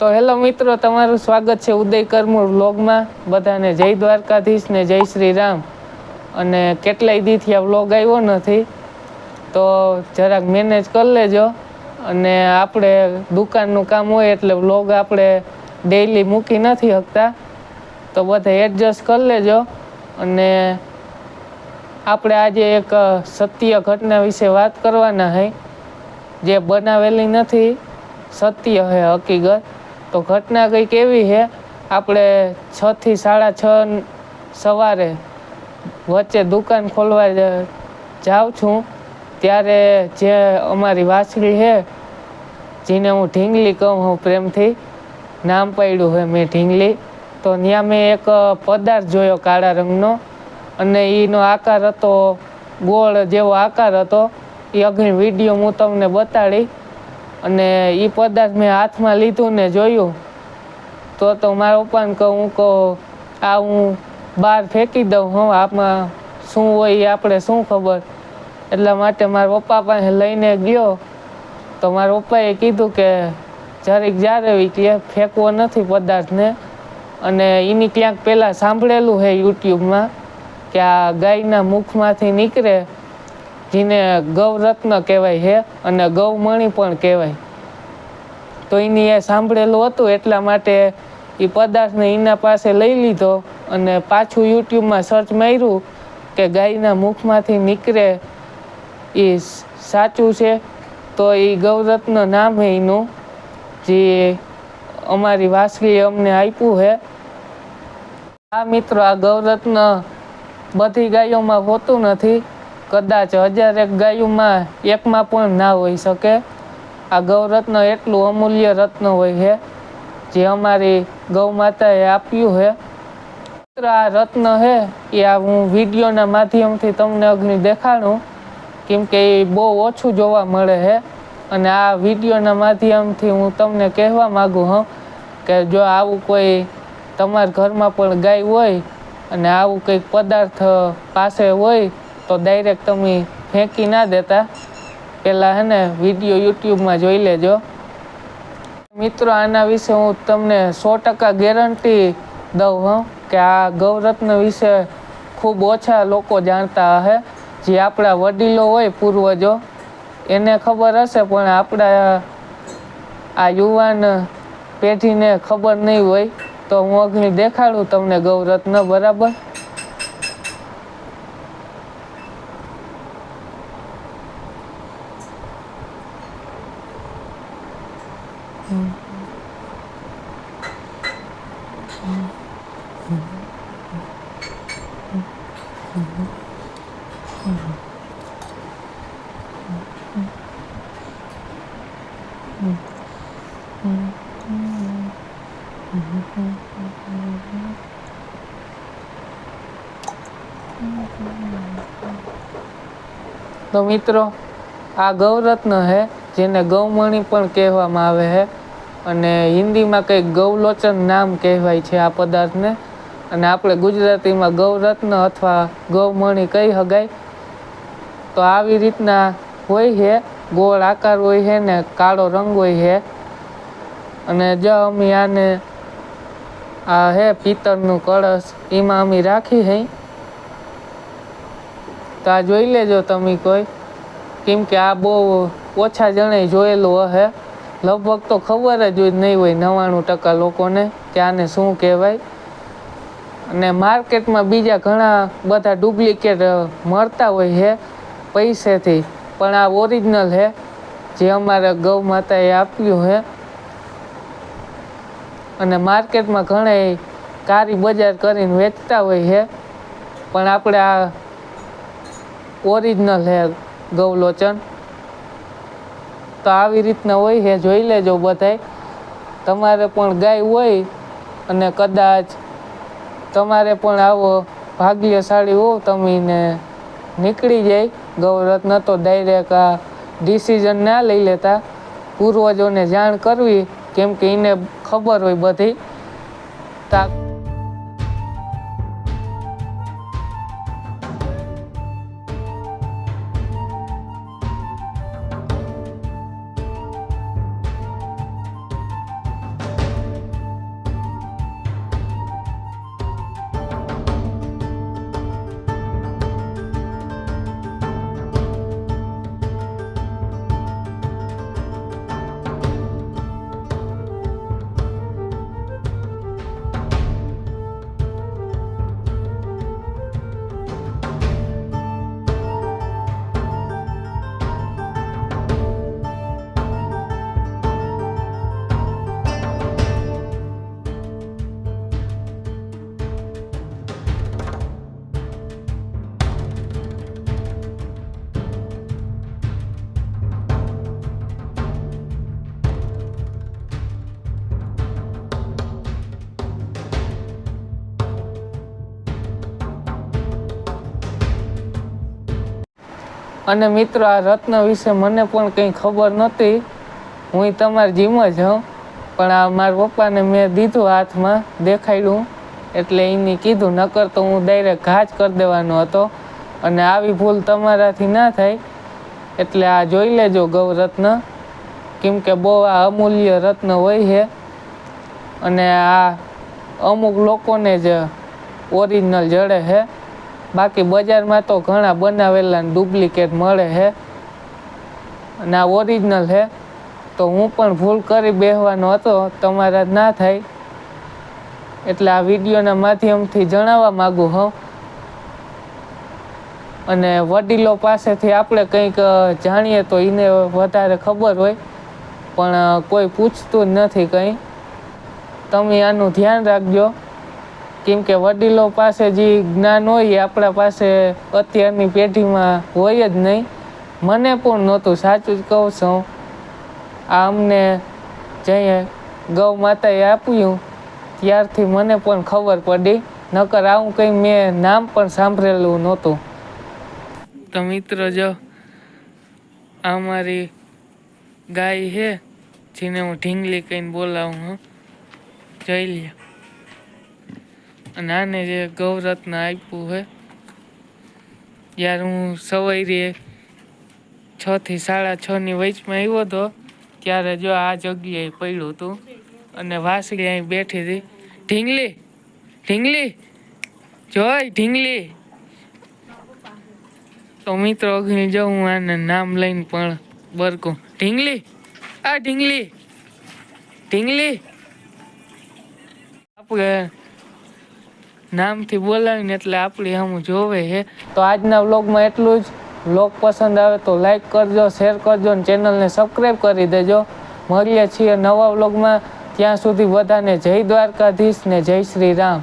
તો હેલો મિત્રો, તમારું સ્વાગત છે ઉદય કરમુર વ્લોગમાં. બધાને જય દ્વારકાધીશ ને જય શ્રી રામ અને કેટલાય દીથી આ વ્લોગ આવ્યો નથી, તો જરાક મેનેજ કરી લેજો. અને આપણે દુકાનનું કામ હોય એટલે વ્લોગ આપણે ડેઈલી મૂકી નથી શકતા તો બધે એડજસ્ટ કરી લેજો. અને આપણે આજે એક સત્ય ઘટના વિશે વાત કરવાના છે જે બનાવેલી નથી, સત્ય છે હકીકત. તો ઘટના કંઈક એવી છે? આપણે છ થી સાડા છ સવારે વચ્ચે દુકાન ખોલવા જાઉં છું. ત્યારે જે અમારી વાછડી છે, જેને હું ઢીંગલી કહું હું પ્રેમથી, નામ પાડ્યું છે મેં ઢીંગલી. તો ત્યાં મેં એક પદાર્થ જોયો કાળા રંગનો, અને એનો આકાર હતો ગોળ જેવો આકાર હતો. એ અઘી વીડિયો હું તમને બતાડી અને એ પદાર્થ મેં હાથમાં લીધું ને જોયું, તો તો મારા પપ્પાને કહું હું કહું, આ હું બહાર ફેંકી દઉં હું, આમાં શું હોય એ આપણે શું ખબર? એટલા માટે મારા પપ્પા પાસે લઈને ગયો. તો મારા પપ્પાએ કીધું કે, જરીક જ્યારે કે ફેંકવો નથી પદાર્થને. અને એની ક્યાંક પહેલાં સાંભળેલું છે યુટ્યુબમાં કે આ ગાયના મુખમાંથી નીકળે જેને ગૌરત્ન કહેવાય છે અને ગૌમણી પણ કહેવાય. તો એની એ સાંભળેલું હતું એટલા માટે એ પદાર્થને એના પાસે લઈ લીધો અને પાછું યુટ્યુબમાં સર્ચ માર્યું કે ગાયના મુખમાંથી નીકળે એ સાચું છે. તો એ ગૌરત્ન નામ છે એનું, જે અમારી વાસળીએ અમને આપ્યું છે. આ મિત્રો, આ ગૌરત્ન બધી ગાયોમાં હોતું નથી. કદાચ હજાર એક ગાયોમાં એકમાં પણ ના હોઈ શકે. આ ગૌરત્ન એટલું અમૂલ્ય રત્ન હોય છે, જે અમારી ગૌ માતાએ આપ્યું છે. મિત્ર આ રત્ન છે, એ આ હું વિડીયોના માધ્યમથી તમને અગ્નિ દેખાડું, કેમ કે એ બહુ ઓછું જોવા મળે છે. અને આ વિડીયોના માધ્યમથી હું તમને કહેવા માગું હું કે જો આવું કોઈ તમારા ઘરમાં પણ ગાય હોય અને આવું કંઈક પદાર્થ પાસે હોય તો ડાયરેક્ટ તમે ફેંકી ના દેતા. પહેલાં હે ને વીડિયો યુટ્યુબમાં જોઈ લેજો. મિત્રો, આના વિશે હું તમને સો ટકા ગેરંટી દઉં હું કે આ ગૌરત્ન વિશે ખૂબ ઓછા લોકો જાણતા હશે. જે આપણા વડીલો હોય, પૂર્વજો. એને ખબર હશે, પણ આપણા આ યુવાન પેઢીને ખબર નહીં હોય. તો હું અગ્નિ દેખાડું તમને ગૌરત્ન, બરાબર? તો મિત્રો આ ગૌરત્ન છે જેને ગૌમણી પણ કહેવામાં આવે છે અને હિન્દીમાં કંઈક ગૌલોચન નામ કહેવાય છે આ પદાર્થને. અને આપણે ગુજરાતીમાં ગૌરત્ન અથવા ગૌમણી કહી શકાય તો આવી રીતના હોય છે ગોળ આકાર હોય છે ને કાળો રંગ હોય છે અને જો અમે આને આ હે પિત્તળનું કળશ, એમાં અમે રાખી હઈ. તો આ જોઈ લેજો તમે કોઈ. કેમ કે આ બહુ ઓછા જણે જોયેલું હશે લગભગ તો ખબર જ હોય નહીં હોય નવ્વાણું ટકા લોકોને કે આને શું કહેવાય. અને માર્કેટમાં બીજા ઘણા બધા ડુપ્લિકેટ મળતા હોય છે પૈસેથી. પણ આ ઓરિજિનલ છે, જે અમારા ગૌ માતાએ આપ્યું છે. અને માર્કેટમાં ઘણા કારી બજાર કરીને વેચતા હોય છે. પણ આપણે આ ઓરિજિનલ છે ગૌલોચન. તો આવી રીતના હોય છે, જોઈ લેજો બધાય. તમારે પણ ગાય હોય અને કદાચ તમારે પણ આવો ભાગ્યશાળી હો, તમે ને નીકળી જાય. ગૌરત્ન તો ડાયરેક્ટ આ ડિસિઝન ના લઈ લેતા. પૂર્વજોને જાણ કરવી, કેમ કે એને ખબર હોય બધી. તા અને મિત્રો, આ રત્ન વિશે મને પણ કંઈ ખબર નહોતી. હું તમારી જીમ જ હોઉં પણ આ મારા પપ્પાને મેં દીધું હાથમાં, દેખાડ્યું. એટલે એને કીધું, નકર તો હું ડાયરેક્ટ ઘા જ કરી દેવાનો હતો. અને આવી ભૂલ તમારાથી ના થાય. એટલે આ જોઈ લેજો ગૌરત્ન. કેમ કે બહુ આ અમૂલ્ય રત્ન હોય છે. અને આ અમુક લોકોને જ ઓરિજિનલ જડે છે. બાકી બજારમાં તો ઘણા બનાવેલા ડુપ્લિકેટ મળે છે અને આ ઓરિજિનલ છે તો હું પણ ભૂલ કરી બેસવાનો હતો, તમારા ના થાય. એટલે આ વિડીયોના માધ્યમથી જણાવવા માગું હું. અને વડીલો પાસેથી આપણે કંઈક જાણીએ તો એને વધારે ખબર હોય. પણ કોઈ પૂછતું નથી કંઈ. તમે આનું ધ્યાન રાખજો. કેમ કે વડીલો પાસે જે જ્ઞાન હોય એ આપણા પાસે અત્યારની પેઢીમાં હોય જ નહીં. મને પણ નહોતું, સાચું જ કહું છું. આ અમને જઈએ ગૌ માતાએ આપ્યું, ત્યારથી મને પણ ખબર પડી. નકર આવું કંઈ મેં નામ પણ સાંભળેલું નહોતું. તો મિત્ર જો, આ મારી ગાય છે, જેને હું ઢીંગલી કહીને બોલાવું હું જોઈ લ્યો. અને આને જે ગૌરત્ન આપ્યું છે યાર હું સવારે છ થી સાડા છ ની વચમાં આવ્યો હતો ત્યારે જો આ જગ્યાએ પડ્યું હતું. અને વાસળી અહીં બેઠી હતી. ઢીંગલી ઢીંગલી, જોય ઢીંગલી. તો મિત્રો અગ્નિ જો હું આને નામ લઈને પણ બરકું. ઢીંગલી, આ ઢીંગલી ઢીંગલી. આપણે નામથી બોલાવીને એટલે આપણી સામું જોવે છે. તો આજના વ્લોગમાં એટલું જ. વ્લોગ પસંદ આવે તો લાઈક કરજો શેર કરજો અને ચેનલને સબસ્ક્રાઈબ કરી દેજો. મળીએ છીએ નવા વ્લોગમાં. ત્યાં સુધી બધાને જય દ્વારકાધીશ ને જય શ્રી રામ.